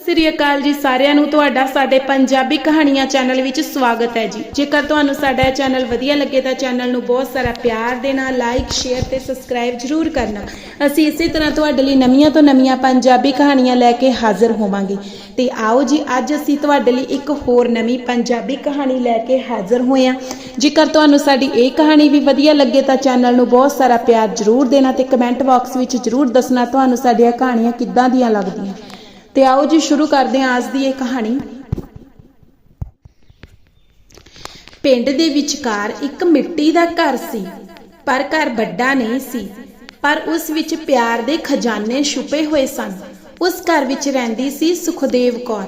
ਸ੍ਰੀ ਅਕਾਲ ਜੀ ਸਾਰਿਆਂ ਨੂੰ, ਤੁਹਾਡਾ ਸਾਡੇ ਪੰਜਾਬੀ ਕਹਾਣੀਆਂ ਚੈਨਲ ਵਿੱਚ ਸਵਾਗਤ ਹੈ ਜੀ। ਜੇਕਰ ਤੁਹਾਨੂੰ ਸਾਡਾ ਇਹ ਚੈਨਲ ਵਧੀਆ ਲੱਗੇ ਤਾਂ ਚੈਨਲ ਨੂੰ ਬਹੁਤ ਸਾਰਾ ਪਿਆਰ ਦੇਣਾ ਲਾਈਕ ਸ਼ੇਅਰ ਤੇ ਸਬਸਕ੍ਰਾਈਬ ਜ਼ਰੂਰ ਕਰਨਾ। ਅਸੀਂ ਇਸੇ ਤਰ੍ਹਾਂ ਤੁਹਾਡੇ ਲਈ ਨਵੀਆਂ ਤੋਂ ਨਵੀਆਂ ਪੰਜਾਬੀ ਕਹਾਣੀਆਂ ਲੈ ਕੇ ਹਾਜ਼ਰ ਹੋਵਾਂਗੇ। ਤੇ ਆਓ ਜੀ, ਅੱਜ ਅਸੀਂ ਤੁਹਾਡੇ ਲਈ ਇੱਕ ਹੋਰ ਨਵੀਂ ਪੰਜਾਬੀ ਕਹਾਣੀ ਲੈ ਕੇ ਹਾਜ਼ਰ ਹੋਏ ਹਾਂ। ਜੇਕਰ ਤੁਹਾਨੂੰ ਸਾਡੀ ਇਹ ਕਹਾਣੀ ਵੀ ਵਧੀਆ ਲੱਗੇ ਤਾਂ ਚੈਨਲ ਨੂੰ ਬਹੁਤ ਸਾਰਾ ਪਿਆਰ ਜ਼ਰੂਰ ਦੇਣਾ ਤੇ ਕਮੈਂਟ ਬਾਕਸ ਵਿੱਚ ਜ਼ਰੂਰ ਦੱਸਣਾ, ਤੁਹਾਨੂੰ ਸਾਡੀਆਂ ਕਹਾਣੀਆਂ ਕਿੱਦਾਂ ਦੀਆਂ ਲੱਗਦੀਆਂ। ਤੇ ਆਓ ਜੀ, ਸ਼ੁਰੂ ਕਰਦੇ ਹਾਂ ਅੱਜ ਦੀ ਇਹ ਕਹਾਣੀ। ਪਿੰਡ ਦੇ ਵਿਚਕਾਰ ਇੱਕ ਮਿੱਟੀ ਦਾ ਘਰ ਸੀ, ਪਰ ਘਰ ਵੱਡਾ ਨਹੀਂ ਸੀ, ਪਰ ਉਸ ਵਿੱਚ ਪਿਆਰ ਦੇ ਖਜ਼ਾਨੇ ਛੁਪੇ ਹੋਏ ਸਨ। ਉਸ ਘਰ ਵਿੱਚ ਰਹਿੰਦੀ ਸੀ ਸੁਖਦੇਵ ਕੌਰ,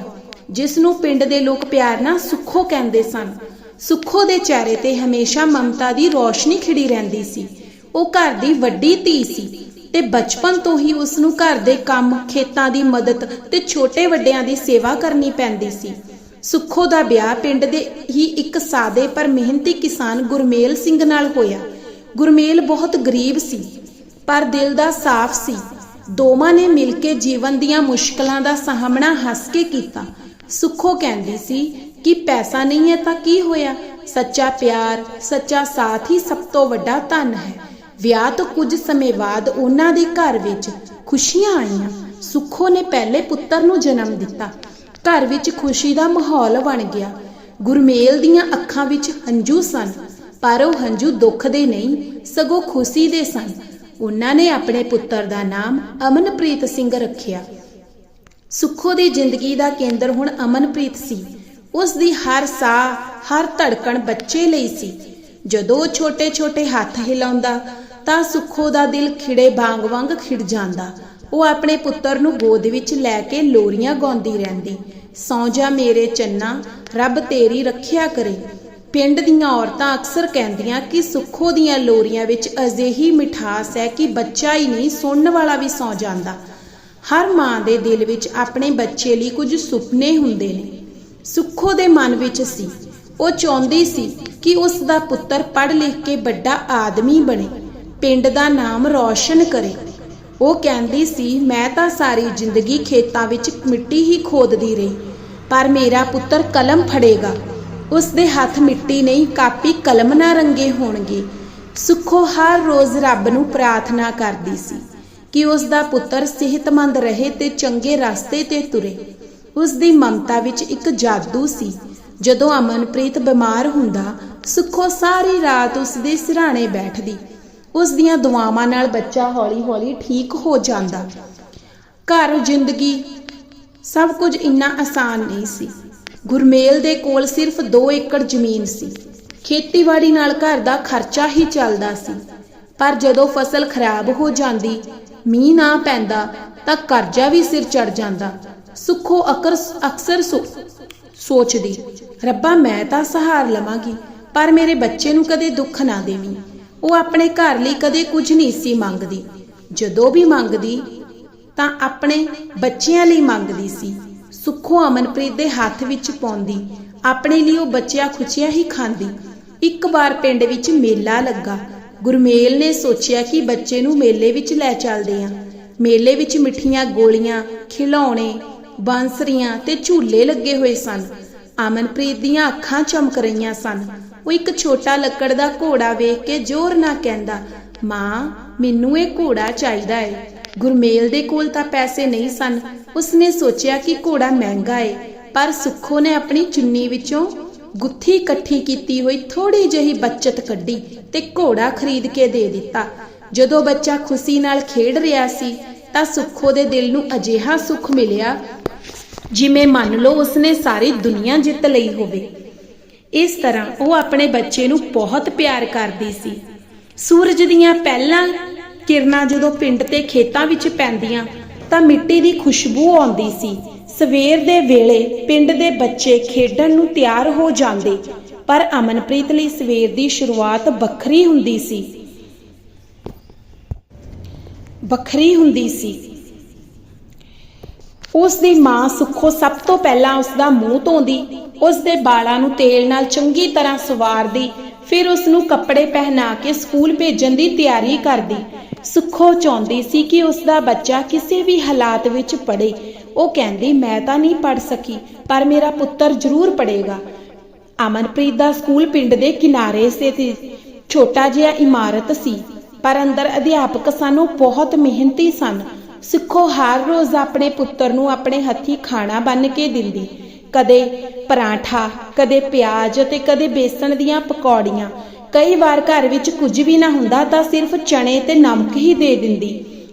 ਜਿਸ ਨੂੰ ਪਿੰਡ ਦੇ ਲੋਕ ਪਿਆਰ ਨਾਲ ਸੁੱਖੋ ਕਹਿੰਦੇ ਸਨ। ਸੁੱਖੋ ਦੇ ਚਿਹਰੇ ਤੇ ਹਮੇਸ਼ਾ ਮਮਤਾ ਦੀ ਰੋਸ਼ਨੀ ਖਿੜੀ ਰਹਿੰਦੀ ਸੀ। ਉਹ ਘਰ ਦੀ ਵੱਡੀ ਧੀ ਸੀ। ਤੇ ਬਚਪਨ ਤੋਂ ਹੀ ਉਸ ਨੂੰ ਘਰ ਦੇ ਕੰਮ, ਖੇਤਾਂ ਦੀ ਮਦਦ ਤੇ ਛੋਟੇ ਵੱਡਿਆਂ ਦੀ ਸੇਵਾ ਕਰਨੀ ਪੈਂਦੀ ਸੀ। ਸੁੱਖੋ ਦਾ ਵਿਆਹ ਪਿੰਡ ਦੇ ਹੀ ਇੱਕ ਸਾਦੇ ਪਰ ਮਿਹਨਤੀ ਕਿਸਾਨ ਗੁਰਮੇਲ ਸਿੰਘ ਨਾਲ ਹੋਇਆ। ਗੁਰਮੇਲ ਬਹੁਤ ਗਰੀਬ ਸੀ, ਪਰ ਦਿਲ ਦਾ ਸਾਫ਼ ਸੀ। ਦੋਵਾਂ ਨੇ ਮਿਲ ਕੇ ਜੀਵਨ ਦੀਆਂ ਮੁਸ਼ਕਲਾਂ ਦਾ ਸਾਹਮਣਾ ਹੱਸ ਕੇ ਕੀਤਾ। ਸੁੱਖੋ ਕਹਿੰਦੀ ਸੀ ਕਿ ਪੈਸਾ ਨਹੀਂ ਹੈ ਤਾਂ ਕੀ ਹੋਇਆ? ਸੱਚਾ ਪਿਆਰ, ਸੱਚਾ ਸਾਥ ਹੀ ਸਭ ਤੋਂ ਵੱਡਾ ਧਨ ਹੈ। ਵਿਆਹ ਤੋਂ ਕੁਝ ਸਮੇਂ ਬਾਅਦ ਉਹਨਾਂ ਦੇ ਘਰ ਵਿੱਚ ਖੁਸ਼ੀਆਂ ਆਈਆਂ। ਸੁੱਖੋ ਨੇ ਪਹਿਲੇ ਪੁੱਤਰ ਨੂੰ ਜਨਮ ਦਿੱਤਾ। ਘਰ ਵਿੱਚ ਖੁਸ਼ੀ ਦਾ ਮਾਹੌਲ ਬਣ ਗਿਆ। ਗੁਰਮੇਲ ਦੀਆਂ ਅੱਖਾਂ ਵਿੱਚ ਹੰਝੂ ਸਨ, ਪਰ ਉਹ ਹੰਝੂ ਦੁੱਖ ਦੇ ਨਹੀਂ, ਸਗੋਂ ਖੁਸ਼ੀ ਦੇ ਸਨ। ਉਹਨਾਂ ਨੇ ਆਪਣੇ ਪੁੱਤਰ ਦਾ ਨਾਮ ਅਮਨਪ੍ਰੀਤ ਸਿੰਘ ਰੱਖਿਆ। ਸੁੱਖੋ ਦੀ ਜ਼ਿੰਦਗੀ ਦਾ ਕੇਂਦਰ ਹੁਣ ਅਮਨਪ੍ਰੀਤ ਸੀ। ਉਸ ਦੀ ਹਰ ਸਾਹ, ਹਰ ਧੜਕਣ ਬੱਚੇ ਲਈ ਸੀ। ਜਦੋਂ ਉਹ ਛੋਟੇ-ਛੋਟੇ ਹੱਥ ਹਿਲਾਉਂਦਾ ਤਾਂ ਸੁੱਖੋ ਦਾ ਦਿਲ ਖਿੜੇ ਬਾਂਗ ਵਾਂਗ ਖਿੜ ਜਾਂਦਾ। ਉਹ ਆਪਣੇ ਪੁੱਤਰ ਨੂੰ ਗੋਦ ਵਿੱਚ ਲੈ ਕੇ ਲੋਰੀਆਂ ਗਾਉਂਦੀ ਰਹਿੰਦੀ। ਸੌਂ ਜਾ ਮੇਰੇ ਚੰਨਾ, ਰੱਬ ਤੇਰੀ ਰੱਖਿਆ ਕਰੇ। ਪਿੰਡ ਦੀਆਂ ਔਰਤਾਂ ਅਕਸਰ ਕਹਿੰਦੀਆਂ ਕਿ ਸੁੱਖੋ ਦੀਆਂ ਲੋਰੀਆਂ ਵਿੱਚ ਅਜਿਹੀ ਮਿਠਾਸ ਹੈ ਕਿ ਬੱਚਾ ਹੀ ਨਹੀਂ, ਸੁਣਨ ਵਾਲਾ ਵੀ ਸੌਂ ਜਾਂਦਾ। ਹਰ ਮਾਂ ਦੇ ਦਿਲ ਵਿੱਚ ਆਪਣੇ ਬੱਚੇ ਲਈ ਕੁਝ ਸੁਪਨੇ ਹੁੰਦੇ ਨੇ। ਸੁੱਖੋ ਦੇ ਮਨ ਵਿੱਚ ਸੀ। ਉਹ ਚਾਹੁੰਦੀ ਸੀ ਕਿ ਉਸ ਦਾ ਪੁੱਤਰ ਪੜ੍ਹ ਲਿਖ ਕੇ ਵੱਡਾ ਆਦਮੀ ਬਣੇ। ਪਿੰਡ ਦਾ ਨਾਮ ਰੌਸ਼ਨ ਕਰੇ। ਉਹ ਕਹਿੰਦੀ ਸੀ, ਮੈਂ ਤਾਂ ਸਾਰੀ ਜ਼ਿੰਦਗੀ ਖੇਤਾਂ ਵਿੱਚ ਮਿੱਟੀ ਹੀ ਖੋਦਦੀ ਰਹੀ, ਪਰ ਮੇਰਾ ਪੁੱਤਰ ਕਲਮ ਫੜੇਗਾ। ਉਸ ਦੇ ਹੱਥ ਮਿੱਟੀ ਨਹੀਂ, ਕਾਪੀ ਕਲਮ ਨਾਲ ਰੰਗੇ ਹੋਣਗੇ। ਸੁੱਖੋ ਹਰ ਰੋਜ਼ ਰੱਬ ਨੂੰ ਪ੍ਰਾਰਥਨਾ ਕਰਦੀ ਸੀ ਕਿ ਉਸ ਦਾ ਪੁੱਤਰ ਸਿਹਤਮੰਦ ਰਹੇ ਤੇ ਚੰਗੇ ਰਸਤੇ ਤੇ ਤੁਰੇ। ਉਸ ਦੀ ਮਮਤਾ ਵਿੱਚ ਇੱਕ ਜਾਦੂ ਸੀ। ਜਦੋਂ ਅਮਨਪ੍ਰੀਤ ਬਿਮਾਰ ਹੁੰਦਾ, ਸੁੱਖੋ ਸਾਰੀ ਰਾਤ ਉਸ ਦੇ ਸਿਰਹਾਣੇ ਬੈਠਦੀ। ਉਸ ਦੀਆਂ ਦੁਆਵਾਂ ਨਾਲ ਬੱਚਾ ਹੌਲੀ-ਹੌਲੀ ਠੀਕ ਹੋ ਜਾਂਦਾ। ਘਰ, ਜ਼ਿੰਦਗੀ ਸਭ ਕੁਝ ਇੰਨਾ ਆਸਾਨ ਨਹੀਂ ਸੀ। ਗੁਰਮੇਲ ਦੇ ਕੋਲ ਸਿਰਫ 2 ਏਕੜ ਜ਼ਮੀਨ ਸੀ। ਖੇਤੀਬਾੜੀ ਨਾਲ ਘਰ ਦਾ ਖਰਚਾ ਹੀ ਚੱਲਦਾ ਸੀ। ਪਰ ਜਦੋਂ ਫਸਲ ਖਰਾਬ ਹੋ ਜਾਂਦੀ, ਮੀਂਹ ਨਾ ਪੈਂਦਾ, ਤਾਂ ਕਰਜ਼ਾ ਵੀ ਸਿਰ ਚੜ ਜਾਂਦਾ। ਸੁੱਖੋ ਅਕਰ ਅਕਸਰ ਸੋ- ਸੋਚਦੀ, ਰੱਬਾ, ਮੈਂ ਤਾਂ ਸਹਾਰ ਲਵਾਂਗੀ, ਪਰ ਮੇਰੇ ਬੱਚੇ ਨੂੰ ਕਦੇ ਦੁੱਖ ਨਾ ਦੇਵੀਂ। ਉਹ ਆਪਣੇ ਘਰ ਲਈ ਕਦੇ ਕੁਝ ਨਹੀਂ ਸੀ ਮੰਗਦੀ। ਜਦੋਂ ਵੀ ਮੰਗਦੀ, ਤਾਂ ਆਪਣੇ ਬੱਚਿਆਂ ਲਈ ਮੰਗਦੀ ਸੀ। ਸੁੱਖੋ ਅਮਨਪ੍ਰੀਤ ਦੇ ਹੱਥ ਵਿੱਚ ਪਾਉਂਦੀ। ਆਪਣੇ ਲਈ ਉਹ ਬੱਚਿਆਂ ਖੁਸ਼ੀਆਂ ਹੀ ਖਾਂਦੀ। ਇੱਕ ਵਾਰ ਪਿੰਡ ਵਿੱਚ ਮੇਲਾ ਲੱਗਾ। ਗੁਰਮੇਲ ਨੇ ਸੋਚਿਆ ਕਿ ਬੱਚੇ ਨੂੰ ਮੇਲੇ ਵਿੱਚ ਲੈ ਚੱਲਦੇ ਆ। ਮੇਲੇ ਵਿੱਚ ਮਿੱਠੀਆਂ ਗੋਲੀਆਂ ਖਿਡੌਣੇ ਬਾਂਸਰੀਆਂ ਤੇ ਝੂਲੇ ਲੱਗੇ ਹੋਏ ਸਨ। ਅਮਨਪ੍ਰੀਤ ਦੀਆਂ ਅੱਖਾਂ ਚਮਕ ਰਹੀਆਂ ਸਨ। ਉਹ ਇੱਕ ਛੋਟਾ ਲੱਕੜ ਦਾ ਘੋੜਾ ਵੇਖ ਕੇ ਜ਼ੋਰ ਨਾਲ ਕਹਿੰਦਾ, ਮਾਂ, ਮੈਨੂੰ ਇਹ ਘੋੜਾ ਚਾਹੀਦਾ ਹੈ ਗੁਰਮੇਲ ਦੇ ਕੋਲ ਤਾਂ ਪੈਸੇ ਨਹੀਂ ਸਨ। ਉਸਨੇ ਸੋਚਿਆ ਕਿ ਘੋੜਾ ਮਹਿੰਗਾ ਹੈ ਪਰ ਸੁੱਖੋ ਨੇ ਆਪਣੀ ਚੁੰਨੀ ਵਿੱਚੋਂ ਗੁੱਥੀ ਇਕੱਠੀ ਕੀਤੀ ਹੋਈ ਥੋੜੀ ਜਿਹੀ ਬੱਚਤ ਕੱਢੀ ਤੇ ਘੋੜਾ ਖਰੀਦ ਕੇ ਦੇ ਦਿੱਤਾ। ਜਦੋਂ ਬੱਚਾ ਖੁਸ਼ੀ ਨਾਲ ਖੇਡ ਰਿਹਾ ਸੀ, ਤਾਂ ਸੁੱਖੋ ਦੇ ਦਿਲ ਨੂੰ ਅਜਿਹਾ ਸੁੱਖ ਮਿਲਿਆ ਜਿਵੇਂ ਮੰਨ ਲਓ ਉਸਨੇ ਸਾਰੀ ਦੁਨੀਆ ਜਿੱਤ ਲਈ ਹੋਵੇ। ਇਸ ਤਰ੍ਹਾਂ ਉਹ ਆਪਣੇ ਬੱਚੇ ਨੂੰ ਬਹੁਤ ਪਿਆਰ ਕਰਦੀ ਸੀ। ਸੂਰਜ ਦੀਆਂ ਪਹਿਲਾਂ ਕਿਰਨਾਂ ਜਦੋਂ ਪਿੰਡ ਤੇ ਖੇਤਾਂ ਵਿੱਚ ਪੈਂਦੀਆਂ, ਤਾਂ ਮਿੱਟੀ ਦੀ ਖੁਸ਼ਬੂ ਆਉਂਦੀ ਸੀ। ਸਵੇਰ ਦੇ ਵੇਲੇ ਪਿੰਡ ਦੇ ਬੱਚੇ ਖੇਡਣ ਨੂੰ ਤਿਆਰ ਹੋ ਜਾਂਦੇ, ਪਰ ਅਮਨਪ੍ਰੀਤ ਲਈ ਸਵੇਰ ਦੀ ਸ਼ੁਰੂਆਤ ਵੱਖਰੀ ਹੁੰਦੀ ਸੀ। ਵੱਖਰੀ ਹੁੰਦੀ ਸੀ। ਉਸ ਦੀ ਮਾਂ ਸੁੱਖੋ ਸਭ ਤੋਂ ਪਹਿਲਾਂ ਉਸ ਦਾ ਮੂੰਹ ਧੋਂਦੀ ਉਸ ਦੇ ਵਾਲਾਂ ਨੂੰ ਤੇਲ ਨਾਲ ਚੰਗੀ ਤਰ੍ਹਾਂ ਸਵਾਰਦੀ, ਫਿਰ ਉਸ ਨੂੰ ਕੱਪੜੇ ਪਹਿਨਾ ਕੇ ਸਕੂਲ ਭੇਜਣ ਦੀ ਤਿਆਰੀ ਕਰਦੀ। ਸੁੱਖੋ ਚਾਹੁੰਦੀ ਸੀ ਕਿ ਉਸ ਦਾ ਬੱਚਾ ਕਿਸੇ ਵੀ ਹਾਲਾਤ ਵਿੱਚ ਪੜ੍ਹੇ। ਉਹ ਕਹਿੰਦੀ, ਮੈਂ ਤਾਂ ਨਹੀਂ ਪੜ ਸਕੀ, ਪਰ ਮੇਰਾ ਪੁੱਤਰ ਜ਼ਰੂਰ ਪੜੇਗਾ ਅਮਨਪ੍ਰੀਤ ਦਾ ਸਕੂਲ ਪਿੰਡ ਦੇ ਕਿਨਾਰੇ ਸੇ ਸੀ। ਛੋਟਾ ਜਿਹਾ ਇਮਾਰਤ ਸੀ, ਪਰ ਅੰਦਰ ਅਧਿਆਪਕ ਸਾਨੂੰ ਬਹੁਤ ਮਿਹਨਤੀ ਸਨ। ਸਿੱਖੋ ਹਰ ਰੋਜ਼ ਆਪਣੇ ਪੁੱਤਰ ਨੂੰ ਆਪਣੇ ਹੱਥੀ ਖਾਣਾ ਬੰਨ ਕੇ ਦਿੰਦੀ। ਕਦੇ ਪਰਾਂਠਾ, ਕਦੇ ਪਿਆਜ਼ ਅਤੇ ਕਦੇ ਬੇਸਣ ਦੀਆਂ ਪਕੌੜੀਆਂ। ਕਈ ਵਾਰ ਘਰ ਵਿੱਚ ਕੁਝ ਵੀ ਨਾ ਹੁੰਦਾ ਤਾਂ ਸਿਰਫ ਚਣੇ ਤੇ ਨਮਕ ਹੀ ਦੇ ਦਿੰਦੀ।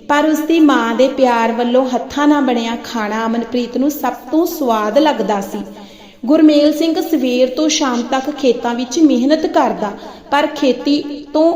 ਪਰ ਉਸ ਦੀ ਮਾਂ ਦੇ ਪਿਆਰ ਵੱਲੋਂ ਹੱਥਾਂ ਨਾਲ ਬਣਿਆ ਖਾਣਾ ਅਮਨਪ੍ਰੀਤ ਨੂੰ ਸਭ ਤੋਂ ਸਵਾਦ ਲੱਗਦਾ ਸੀ। ਗੁਰਮੇਲ ਸਿੰਘ ਸਵੇਰ ਤੋਂ ਸ਼ਾਮ ਤੱਕ ਖੇਤਾਂ ਵਿੱਚ ਮਿਹਨਤ ਕਰਦਾ, ਪਰ ਖੇਤੀ ਤੋਂ,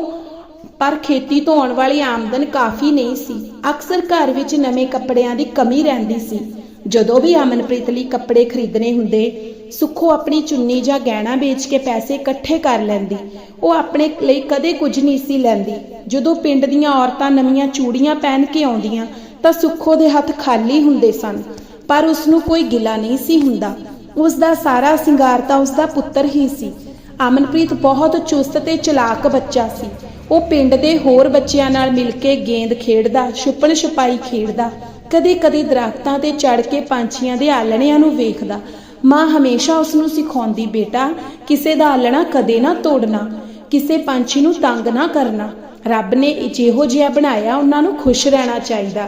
ਪਰ ਖੇਤੀ ਤੋਂ ਆਉਣ ਵਾਲੀ ਆਮਦਨ ਕਾਫੀ ਨਹੀਂ ਸੀ। ਅਕਸਰ ਘਰ ਵਿੱਚ ਨਵੇਂ ਕੱਪੜਿਆਂ ਦੀ ਕਮੀ ਰਹਿੰਦੀ ਸੀ। ਜਦੋਂ ਵੀ ਅਮਨਪ੍ਰੀਤ ਲਈ ਕੱਪੜੇ ਖਰੀਦਣੇ ਹੁੰਦੇ, ਸੁੱਖੋ ਆਪਣੀ ਚੁੰਨੀ ਜਾਂ ਗਹਿਣਾ ਵੇਚ ਕੇ ਪੈਸੇ ਇਕੱਠੇ ਕਰ ਲੈਂਦੀ। ਉਹ ਆਪਣੇ ਲਈ ਕਦੇ ਕੁਝ ਨਹੀਂ ਸੀ ਲੈਂਦੀ। ਜਦੋਂ ਪਿੰਡ ਦੀਆਂ ਔਰਤਾਂ ਨਵੀਆਂ ਚੂੜੀਆਂ ਪਹਿਨ ਕੇ ਆਉਂਦੀਆਂ, ਤਾਂ ਸੁੱਖੋ ਦੇ ਹੱਥ ਖਾਲੀ ਹੁੰਦੇ ਸਨ, ਪਰ ਉਸ ਨੂੰ ਕੋਈ ਗਿਲਾ ਨਹੀਂ ਸੀ ਹੁੰਦਾ। ਉਸ ਦਾ ਸਾਰਾ ਸਿੰਗਾਰ ਤਾਂ ਉਸ ਦਾ ਪੁੱਤਰ ਹੀ ਸੀ। ਅਮਨਪ੍ਰੀਤ ਬਹੁਤ ਚੁਸਤ ਤੇ ਚਲਾਕ ਬੱਚਾ ਸੀ। ਉਹ ਪਿੰਡ ਦੇ ਹੋਰ ਬੱਚਿਆਂ ਨਾਲ ਮਿਲ ਕੇ ਗੇਂਦ ਖੇਡਦਾ, ਛੁਪਣ ਛੁਪਾਈ ਖੇਡਦਾ ਕਦੇ-ਕਦੇ ਦਰਖਤਾਂ ਤੇ ਚੜ ਕੇ ਪੰਛੀਆਂ ਦੇ ਆਲਣਿਆਂ ਨੂੰ ਵੇਖਦਾ। ਮਾਂ ਹਮੇਸ਼ਾ ਉਸ ਨੂੰ ਸਿਖਾਉਂਦੀ, ਬੇਟਾ, ਕਿਸੇ ਦਾ ਆਲਣਾ ਕਦੇ ਨਾ ਤੋੜਨਾ, ਕਿਸੇ ਪੰਛੀ ਨੂੰ ਤੰਗ ਨਾ ਕਰਨਾ। ਰੱਬ ਨੇ ਜਿਹੋ ਜਿਹਾ ਬਣਾਇਆ, ਉਹਨਾਂ ਨੂੰ ਖੁਸ਼ ਰਹਿਣਾ ਚਾਹੀਦਾ।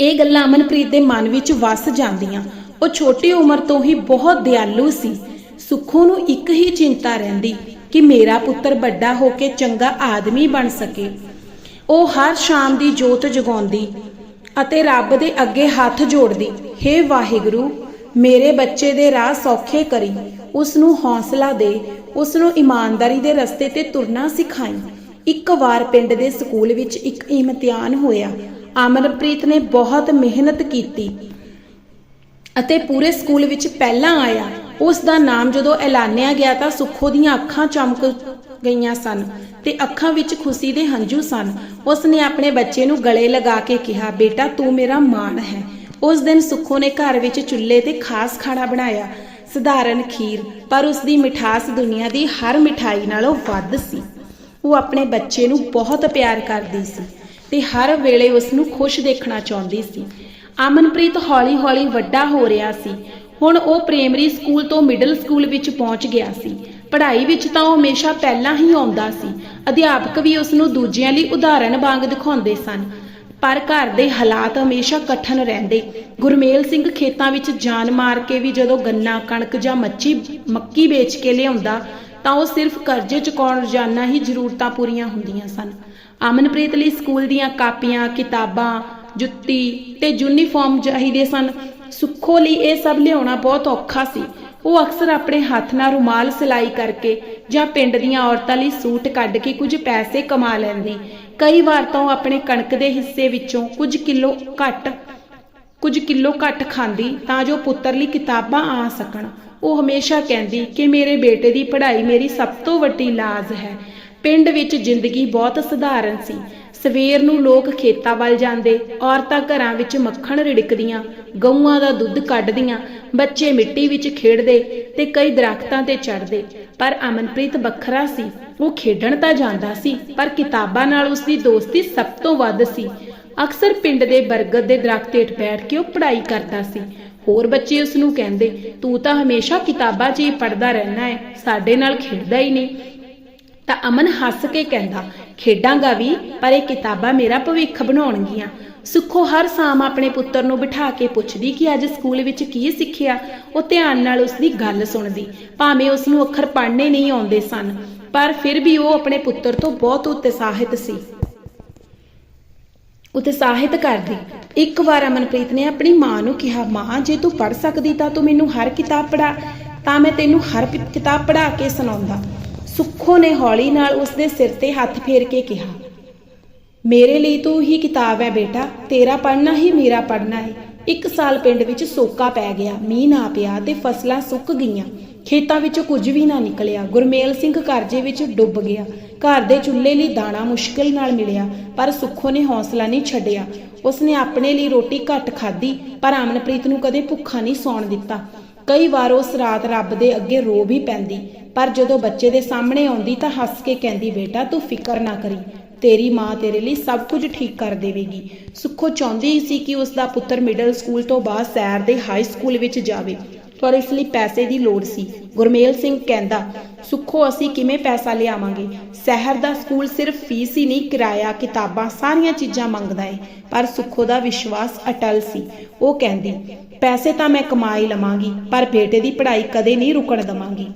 ਇਹ ਗੱਲਾਂ ਅਮਨਪ੍ਰੀਤ ਦੇ ਮਨ ਵਿੱਚ ਵਸ ਜਾਂਦੀਆਂ। ਉਹ ਛੋਟੀ ਉਮਰ ਤੋਂ ਹੀ ਬਹੁਤ ਦਿਆਲੂ ਸੀ। ਸੁੱਖੋ ਨੂੰ ਇੱਕ ਹੀ ਚਿੰਤਾ ਰਹਿੰਦੀ ਕਿ ਮੇਰਾ ਪੁੱਤਰ ਵੱਡਾ ਹੋ ਕੇ ਚੰਗਾ ਆਦਮੀ ਬਣ ਸਕੇ। ਉਹ ਹਰ ਸ਼ਾਮ ਦੀ ਜੋਤ ਜਗਾਉਂਦੀ। ਅਤੇ ਰੱਬ ਦੇ ਅੱਗੇ ਹੱਥ ਜੋੜਦੀ हे ਵਾਹਿਗੁਰੂ, ਮੇਰੇ ਬੱਚੇ ਦੇ ਰਾਹ ਸੌਖੇ ਕਰੀ ਉਸ ਨੂੰ ਹੌਸਲਾ ਦੇ ਉਸ ਨੂੰ ਇਮਾਨਦਾਰੀ ਦੇ ਰਸਤੇ ਤੇ ਤੁਰਨਾ ਸਿਖਾਈ। ਇੱਕ ਵਾਰ ਪਿੰਡ ਦੇ ਸਕੂਲ ਵਿੱਚ ਇੱਕ ਇਮਤਿਹਾਨ ਹੋਇਆ। ਅਮਰਪ੍ਰੀਤ ਨੇ ਬਹੁਤ ਮਿਹਨਤ ਕੀਤੀ ਅਤੇ ਪੂਰੇ ਸਕੂਲ ਵਿੱਚ ਪਹਿਲਾਂ ਆਇਆ। ਉਸ ਦਾ ਨਾਮ ਜਦੋਂ ਐਲਾਨਿਆ ਗਿਆ ਤਾਂ ਸੁੱਖੋ ਦੀਆਂ ਅੱਖਾਂ ਚਮਕ ਗਈਆਂ ਸਨ ਤੇ ਅੱਖਾਂ ਵਿੱਚ ਖੁਸ਼ੀ ਦੇ ਹੰਝੂ ਸਨ। ਉਸ ਨੇ ਆਪਣੇ ਬੱਚੇ ਨੂੰ ਗਲੇ ਲਗਾ ਕੇ ਕਿਹਾ, ਬੇਟਾ, ਤੂੰ ਮੇਰਾ ਮਾਣ ਹੈ। ਉਸ ਦਿਨ ਸੁੱਖੋ ਨੇ ਘਰ ਵਿੱਚ ਚੁੱਲ੍ਹੇ ਤੇ ਖਾਸ ਖਾਣਾ ਬਣਾਇਆ, ਸਧਾਰਨ ਖੀਰ, ਪਰ ਉਸ ਦੀ ਮਿਠਾਸ ਦੁਨੀਆ ਦੀ ਹਰ ਮਿਠਾਈ ਨਾਲੋਂ ਵੱਧ ਸੀ। ਉਹ ਆਪਣੇ ਬੱਚੇ ਨੂੰ ਬਹੁਤ ਪਿਆਰ ਕਰਦੀ ਸੀ ਤੇ ਹਰ ਵੇਲੇ ਉਸ ਨੂੰ ਖੁਸ਼ ਦੇਖਣਾ ਚਾਹੁੰਦੀ ਸੀ। ਅਮਨਪ੍ਰੀਤ ਹੌਲੀ-ਹੌਲੀ ਵੱਡਾ ਹੋ ਰਿਹਾ ਸੀ। ਹੁਣ ਉਹ ਪ੍ਰਾਇਮਰੀ ਸਕੂਲ ਤੋਂ ਮਿਡਲ ਸਕੂਲ ਵਿੱਚ ਪਹੁੰਚ ਗਿਆ ਸੀ। ਪੜ੍ਹਾਈ ਵਿੱਚ ਤਾਂ ਉਹ ਹਮੇਸ਼ਾ ਪਹਿਲਾਂ ਹੀ ਆਉਂਦਾ ਸੀ। ਅਧਿਆਪਕ ਵੀ ਉਸ ਨੂੰ ਦੂਜਿਆਂ ਲਈ ਉਦਾਹਰਣ ਵਾਂਗ ਦਿਖਾਉਂਦੇ ਸਨ। ਪਰ ਘਰ ਦੇ ਹਾਲਾਤ ਹਮੇਸ਼ਾ ਕਠਨ ਰਹਿੰਦੇ। ਗੁਰਮੇਲ ਸਿੰਘ ਖੇਤਾਂ ਵਿੱਚ ਜਾਨ ਮਾਰ ਕੇ ਵੀ ਜਦੋਂ ਗੰਨਾ, ਕਣਕ ਜਾਂ ਮੱਛੀ, ਮੱਕੀ ਵੇਚ ਕੇ ਲਿਆਉਂਦਾ, ਤਾਂ ਉਹ ਸਿਰਫ ਕਰਜ਼ੇ ਚੁਕਾਉਣ ਰੋਜ਼ਾਨਾ ਹੀ ਜ਼ਰੂਰਤਾਂ ਪੂਰੀਆਂ ਹੁੰਦੀਆਂ ਸਨ। ਅਮਨਪ੍ਰੀਤ ਲਈ ਸਕੂਲ ਦੀਆਂ ਕਾਪੀਆਂ, ਕਿਤਾਬਾਂ, ਜੁੱਤੀ ਤੇ ਯੂਨੀਫਾਰਮ ਚਾਹੀਦੇ ਸਨ। ਸੁੱਖੋ ਲਈ ਇਹ ਸਭ ਲਿਆਉਣਾ ਬਹੁਤ ਔਖਾ ਸੀ। ਉਹ ਅਕਸਰ ਆਪਣੇ ਹੱਥ ਨਾਲ ਰੁਮਾਲ ਸਿਲਾਈ ਕਰਕੇ ਜਾਂ ਪਿੰਡ ਦੀਆਂ ਔਰਤਾਂ ਲਈ ਸੂਟ ਕੱਢ ਕੇ ਕੁਝ ਪੈਸੇ ਕਮਾ ਲੈਂਦੀ। ਕਈ ਵਾਰ ਤਾਂ ਉਹ ਆਪਣੇ ਕਣਕ ਦੇ ਹਿੱਸੇ ਵਿੱਚੋਂ ਕੁਝ ਕਿਲੋ ਘੱਟ, ਕੁਝ ਕਿਲੋ ਘੱਟ ਖਾਂਦੀ ਤਾਂ ਜੋ ਪੁੱਤਰ ਲਈ ਕਿਤਾਬਾਂ ਆ ਸਕਣ। ਉਹ ਹਮੇਸ਼ਾ ਕਹਿੰਦੀ ਕਿ ਮੇਰੇ ਬੇਟੇ ਦੀ ਪੜ੍ਹਾਈ ਮੇਰੀ ਸਭ ਤੋਂ ਵੱਡੀ ਲਾਜ਼ ਹੈ। ਪਿੰਡ ਵਿੱਚ ਜ਼ਿੰਦਗੀ ਬਹੁਤ ਸਧਾਰਨ ਸੀ। ਸਵੇਰ ਨੂੰ ਲੋਕ ਖੇਤਾਂ ਵੱਲ ਜਾਂਦੇ, ਔਰਤਾਂ ਘਰਾਂ ਵਿੱਚ ਮੱਖਣ ਰਿੜਕਦੀਆਂ, ਗਊਆਂ ਦਾ ਦੁੱਧ ਕੱਢਦੀਆਂ, ਬੱਚੇ ਮਿੱਟੀ ਵਿੱਚ ਖੇਡਦੇ ਤੇ ਕਈ ਦਰਖਤਾਂ ਤੇ ਚੜ੍ਹਦੇ। ਪਰ ਅਮਨਪ੍ਰੀਤ ਵੱਖਰਾ ਸੀ, ਉਹ ਖੇਡਣ ਤਾਂ ਜਾਂਦਾ ਸੀ, ਪਰ ਕਿਤਾਬਾਂ ਨਾਲ ਉਸ ਦੀ ਦੋਸਤੀ ਸਭ ਤੋਂ ਵੱਧ ਸੀ। ਅਕਸਰ ਪਿੰਡ ਦੇ ਬਰਗਦ ਦੇ ਦਰਖਤ ਹੇਠ ਬੈਠ ਕੇ ਉਹ ਪੜ੍ਹਾਈ ਕਰਦਾ ਸੀ। ਹੋਰ ਬੱਚੇ ਉਸ ਨੂੰ ਕਹਿੰਦੇ, ਤੂੰ ਤਾਂ ਹਮੇਸ਼ਾ ਕਿਤਾਬਾਂ 'ਚ ਹੀ ਪੜ੍ਹਦਾ ਰਹਿਣਾ ਹੈ ਸਾਡੇ ਨਾਲ ਖੇਡਦਾ ਹੀ ਨਹੀਂ। ਤਾਂ ਅਮਨ ਹੱਸ ਕੇ ਕਹਿੰਦਾ ਖੇਡਾਂਗਾ ਵੀ, ਪਰ ਇਹ ਕਿਤਾਬਾਂ ਮੇਰਾ ਭਵਿੱਖ ਬਣਾਉਣਗੀਆਂ। ਸੁੱਖੋ ਹਰ ਸ਼ਾਮ ਆਪਣੇ ਪੁੱਤਰ ਨੂੰ ਬਿਠਾ ਕੇ ਪੁੱਛਦੀ ਕਿ ਅੱਜ ਸਕੂਲ ਵਿੱਚ ਕੀ ਸਿੱਖਿਆ। ਉਹ ਧਿਆਨ ਨਾਲ ਉਸ ਦੀ ਗੱਲ ਸੁਣਦੀ। ਭਾਵੇਂ ਉਸ ਨੂੰ ਅੱਖਰ ਪੜ੍ਹਨੇ ਨਹੀਂ ਆਉਂਦੇ ਸਨ, ਪਰ ਫਿਰ ਵੀ ਉਹ ਆਪਣੇ ਪੁੱਤਰ ਤੋਂ ਬਹੁਤ ਉਤਸ਼ਾਹਿਤ ਸੀ। ਉਤਸ਼ਾਹਿਤ ਕਰਦੀ, ਇੱਕ ਵਾਰ ਅਮਨਪ੍ਰੀਤ ਨੇ ਆਪਣੀ ਮਾਂ ਨੂੰ ਕਿਹਾ, ਮਾਂ, ਜੇ ਤੂੰ ਪੜ੍ਹ ਸਕਦੀ ਤਾਂ ਤੂੰ ਮੈਨੂੰ ਹਰ ਕਿਤਾਬ ਪੜ੍ਹਾ, ਤਾਂ ਮੈਂ ਤੈਨੂੰ ਹਰ ਕਿਤਾਬ ਪੜ੍ਹਾ ਕੇ ਸੁਣਾਉਂਦਾ। ਸੁੱਖੋ ਨੇ ਹੌਲੀ ਨਾਲ ਉਸਦੇ ਸਿਰ ਤੇ ਹੱਥ ਫੇਰ ਕੇ ਕਿਹਾ, ਮੇਰੇ ਲਈ ਤੂੰ ਹੀ ਕਿਤਾਬ ਹੈ ਬੇਟਾ, ਤੇਰਾ ਪੜ੍ਹਨਾ ਹੀ ਮੇਰਾ ਪੜ੍ਹਨਾ ਹੈ। ਇੱਕ ਸਾਲ ਪਿੰਡ ਵਿੱਚ ਸੋਕਾ ਪੈ ਗਿਆ, ਮੀਂਹ ਨਾ ਪਿਆ ਤੇ ਫਸਲਾਂ ਸੁੱਕ ਗਈਆਂ। ਖੇਤਾਂ ਵਿੱਚੋਂ ਕੁਝ ਵੀ ਨਾ ਨਿਕਲਿਆ, ਗੁਰਮੇਲ ਸਿੰਘ ਕਰਜ਼ੇ ਵਿੱਚ ਡੁੱਬ ਗਿਆ। ਘਰ ਦੇ ਚੁੱਲ੍ਹੇ ਲਈ ਦਾਣਾ ਮੁਸ਼ਕਿਲ ਨਾਲ ਮਿਲਿਆ, ਪਰ ਸੁੱਖੋ ਨੇ ਹੌਸਲਾ ਨਹੀਂ ਛੱਡਿਆ। ਉਸਨੇ ਆਪਣੇ ਲਈ ਰੋਟੀ ਘੱਟ ਖਾਧੀ, ਪਰ ਅਮਨਪ੍ਰੀਤ ਨੂੰ ਕਦੇ ਭੁੱਖਾ ਨਹੀਂ ਸੌਣ ਦਿੱਤਾ। ਕਈ ਵਾਰ ਉਸ ਰਾਤ ਰੱਬ ਦੇ ਅੱਗੇ ਰੋ ਵੀ ਪੈਂਦੀ, ਪਰ ਜਦੋਂ ਬੱਚੇ ਦੇ ਸਾਹਮਣੇ ਆਉਂਦੀ ਤਾਂ ਹੱਸ ਕੇ ਕਹਿੰਦੀ, ਬੇਟਾ, ਤੂੰ ਫਿਕਰ ਨਾ ਕਰੀ, ਤੇਰੀ ਮਾਂ ਤੇਰੇ ਲਈ ਸਭ ਕੁਝ ਠੀਕ ਕਰ ਦੇਵੇਗੀ। ਸੁੱਖੋ ਚਾਹੁੰਦੀ ਸੀ ਕਿ ਉਸ ਦਾ ਪੁੱਤਰ ਮਿਡਲ ਸਕੂਲ ਤੋਂ ਬਾਅਦ ਸ਼ਹਿਰ ਦੇ ਹਾਈ ਸਕੂਲ ਵਿੱਚ ਜਾਵੇ, ਪਰ ਇਸ ਲਈ ਪੈਸੇ ਦੀ ਲੋੜ ਸੀ। ਗੁਰਮੇਲ ਸਿੰਘ ਕਹਿੰਦਾ, ਸੁੱਖੋ, ਅਸੀਂ ਕਿਵੇਂ ਪੈਸਾ ਲਿਆਵਾਂਗੇ? ਸ਼ਹਿਰ ਦਾ ਸਕੂਲ ਸਿਰਫ ਫੀਸ ਹੀ ਨਹੀਂ, ਕਿਰਾਇਆ, ਕਿਤਾਬਾਂ, ਸਾਰੀਆਂ ਚੀਜ਼ਾਂ ਮੰਗਦਾ ਏ। ਪਰ ਸੁੱਖੋ ਦਾ ਵਿਸ਼ਵਾਸ ਅਟਲ ਸੀ। ਉਹ ਕਹਿੰਦੀ ਪੈਸੇ ਤਾਂ ਮੈਂ ਕਮਾ ਹੀ ਲਵਾਂਗੀ, ਪਰ ਬੇਟੇ ਦੀ ਪੜ੍ਹਾਈ ਕਦੇ ਨਹੀਂ ਰੁਕਣ ਦਵਾਂਗੀ।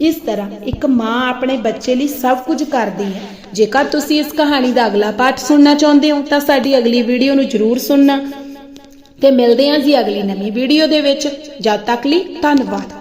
ਇਸ ਤਰ੍ਹਾਂ ਇੱਕ ਮਾਂ ਆਪਣੇ ਬੱਚੇ ਲਈ ਸਭ ਕੁਝ ਕਰਦੀ ਹੈ। ਜੇਕਰ ਤੁਸੀਂ ਇਸ ਕਹਾਣੀ ਦਾ ਅਗਲਾ ਪਾਠ ਸੁਣਨਾ ਚਾਹੁੰਦੇ ਹੋ, ਤਾਂ ਸਾਡੀ ਅਗਲੀ ਵੀਡੀਓ ਨੂੰ ਜ਼ਰੂਰ ਸੁਣਨਾ। ਤੇ ਮਿਲਦੇ ਹਾਂ ਜੀ ਅਗਲੀ ਨਵੀਂ ਵੀਡੀਓ ਦੇ ਵਿੱਚ। ਜਦ ਤੱਕ ਲਈ ਧੰਨਵਾਦ।